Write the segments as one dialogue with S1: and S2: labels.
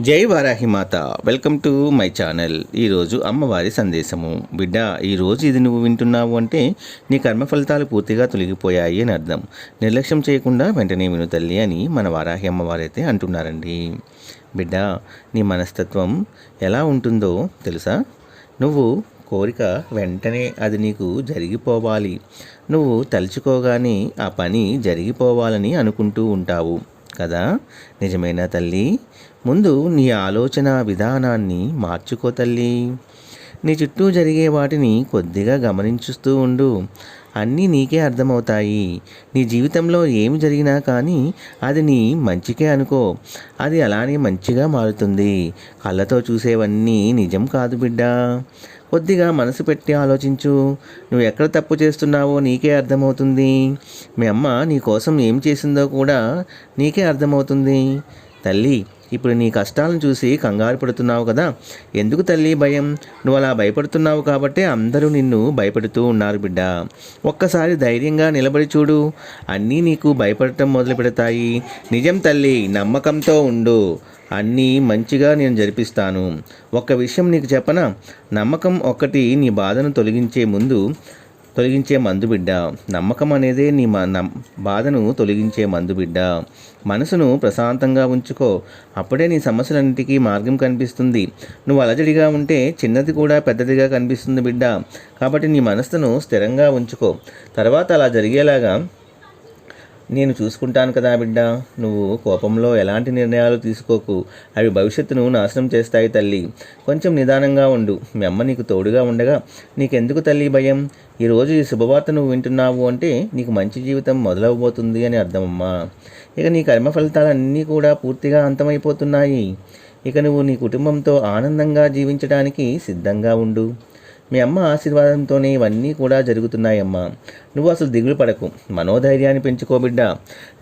S1: జై వారాహి మాత. Welcome to my channel. ఈరోజు అమ్మవారి సందేశము. బిడ్డ ఈరోజు ఇది నువ్వు వింటున్నావు అంటే నీ కర్మ ఫలితాలు పూర్తిగా తొలగిపోయాయి అని అర్థం. నిర్లక్ష్యం చేయకుండా వెంటనే విను తల్లి అని మన వారాహి అమ్మవారైతే అంటున్నారండి. బిడ్డ నీ మనస్తత్వం ఎలా ఉంటుందో తెలుసా? నువ్వు కోరిక వెంటనే అది నీకు జరిగిపోవాలి. నువ్వు తలుచుకోగానే ఆ పని జరిగిపోవాలని అనుకుంటూ ఉంటావు. కదా? నిజమైన తల్లి? ముందు నీ ఆలోచన విధానాన్ని మార్చుకో తల్లి. నీ చుట్టూ జరిగే వాటిని కొద్దిగా గమనించుస్తూ ఉండు. అన్నీ నీకే అర్థమవుతాయి. నీ జీవితంలో ఏమి జరిగినా కానీ అది నీ మంచికే అనుకో. అది అలానే మంచిగా మారుతుంది. కళ్ళతో చూసేవన్నీ నిజం కాదు బిడ్డ. కొద్దిగా మనసు పెట్టి ఆలోచించు. నువ్వు ఎక్కడ తప్పు చేస్తున్నావో నీకే అర్థమవుతుంది. మీ అమ్మ నీ కోసం ఏం చేసిందో కూడా నీకే అర్థమవుతుంది. తల్లి ఇప్పుడు నీ కష్టాలను చూసి కంగారు పడుతున్నావు కదా? ఎందుకు తల్లి భయం? నువ్వు అలా భయపడుతున్నావు కాబట్టే అందరూ నిన్ను భయపెడుతూ ఉన్నారు బిడ్డ. ఒక్కసారి ధైర్యంగా నిలబడి చూడు. అన్నీ నీకు భయపడటం మొదలు పెడతాయి. నిజం తల్లి నమ్మకంతో ఉండు. అన్నీ మంచిగా నేను జరిపిస్తాను. ఒక్క విషయం నీకు చెప్పనా? నమ్మకం ఒక్కటి నీ బాధను తొలగించే ముందు తొలగించే మందు బిడ్డ. నమ్మకం అనేదే నీ బాధను తొలగించే మందు బిడ్డ. మనసును ప్రశాంతంగా ఉంచుకో. అప్పుడే నీ సమస్యలన్నింటికీ మార్గం కనిపిస్తుంది. నువ్వు అలజడిగా ఉంటే చిన్నది కూడా పెద్దదిగా కనిపిస్తుంది బిడ్డ. కాబట్టి నీ మనసును స్థిరంగా ఉంచుకో. తర్వాత అలా జరిగేలాగా నేను చూసుకుంటాను కదా బిడ్డ. నువ్వు కోపంలో ఎలాంటి నిర్ణయాలు తీసుకోకు. అవి భవిష్యత్తును నాశనం చేస్తాయి తల్లి. కొంచెం నిదానంగా ఉండు. మీ అమ్మ నీకు తోడుగా ఉండగా నీకెందుకు తల్లి భయం? ఈరోజు ఈ శుభవార్త నువ్వు వింటున్నావు అంటే నీకు మంచి జీవితం మొదలవబోతుంది అని అర్థమమ్మా. ఇక నీ కర్మ ఫలితాలన్నీ కూడా పూర్తిగా అంతమైపోతున్నాయి. ఇక నువ్వు నీ కుటుంబంతో ఆనందంగా జీవించడానికి సిద్ధంగా ఉండు. మీ అమ్మ ఆశీర్వాదంతోనే ఇవన్నీ కూడా జరుగుతున్నాయమ్మా. నువ్వు అసలు దిగులు పడకు. మనోధైర్యాన్ని పెంచుకోబిడ్డ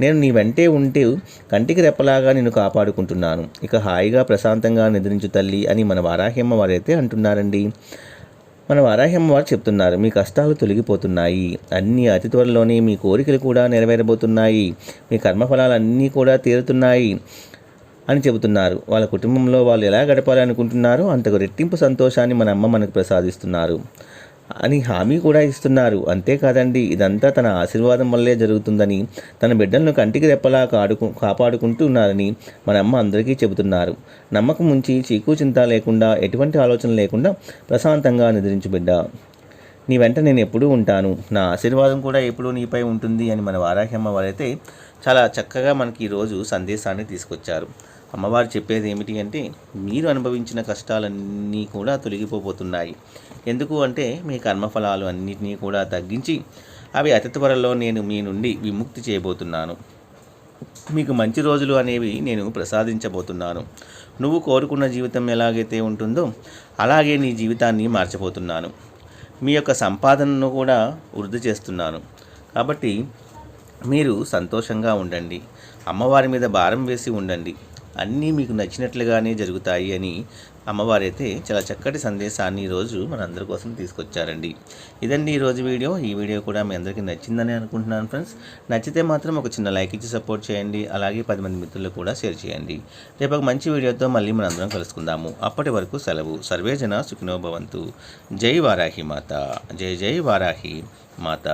S1: నేను నీ వెంటే ఉంటే కంటికి రెప్పలాగా నిన్ను కాపాడుకుంటున్నాను. ఇక హాయిగా ప్రశాంతంగా నిద్రించు తల్లి అని మన వారాహ్యమ్మ వారైతే అంటున్నారండి. మన వారాహ్యమ్మ వారు చెప్తున్నారు మీ కష్టాలు తొలగిపోతున్నాయి. అన్ని అతి త్వరలోనే మీ కోరికలు కూడా నెరవేరబోతున్నాయి. మీ కర్మఫలాలు అన్నీ కూడా తీరుతున్నాయి. అని చెబుతున్నారు. వాళ్ళ కుటుంబంలో వాళ్ళు ఎలా గడపాలనుకుంటున్నారో? అంతకు రెట్టింపు సంతోషాన్ని మన అమ్మ మనకు ప్రసాదిస్తున్నారు. అని హామీ కూడా ఇస్తున్నారు. అంతేకాదండి ఇదంతా తన ఆశీర్వాదం వల్లే జరుగుతుందని తన బిడ్డలను కంటికి రెప్పలా కాడుకు కాపాడుకుంటున్నారని మన అమ్మ అందరికీ చెబుతున్నారు. నమ్మకం ఉంచి చీకు చింత లేకుండా ఎటువంటి ఆలోచన లేకుండా ప్రశాంతంగా నిద్రించు బిడ్డ. నీ వెంట నేను ఎప్పుడూ ఉంటాను. నా ఆశీర్వాదం కూడా ఎప్పుడూ నీపై ఉంటుంది అని మన వారాహ్యమ్మ వారైతే చాలా చక్కగా మనకి ఈరోజు సందేశాన్ని తీసుకొచ్చారు. అమ్మవారు చెప్పేది ఏమిటి అంటే మీరు అనుభవించిన కష్టాలన్నీ కూడా తొలగిపోతున్నాయి ఎందుకు అంటే మీ కర్మఫలాలు అన్నింటినీ కూడా తగ్గించి అవి అతి త్వరలో నేను మీ నుండి విముక్తి చేయబోతున్నాను. మీకు మంచి రోజులు అనేవి నేను ప్రసాదించబోతున్నాను. నువ్వు కోరుకున్న జీవితం ఎలాగైతే ఉంటుందో అలాగే నీ జీవితాన్ని మార్చబోతున్నాను. మీ యొక్క సంపాదనను కూడా వృద్ధి చేస్తున్నాను. కాబట్టి మీరు సంతోషంగా ఉండండి. అమ్మవారి మీద భారం వేసి ఉండండి. అన్నీ మీకు నచ్చినట్లుగానే జరుగుతాయి అని అమ్మవారైతే చాలా చక్కటి సందేశాన్ని ఈరోజు మనందరి కోసం తీసుకొచ్చారండి. ఇదండి ఈరోజు వీడియో. ఈ వీడియో కూడా మీ అందరికీ నచ్చిందని అనుకుంటున్నాను ఫ్రెండ్స్. నచ్చితే మాత్రం ఒక చిన్న లైక్ ఇచ్చి సపోర్ట్ చేయండి. అలాగే పది మంది మిత్రులకు కూడా షేర్ చేయండి. రేపు ఒక మంచి వీడియోతో మళ్ళీ మనందరం కలుసుకుందాము. అప్పటి వరకు సెలవు. సర్వేజన సుఖినోభవంతు జై వారాహి మాత. జై జై వారాహి మాత.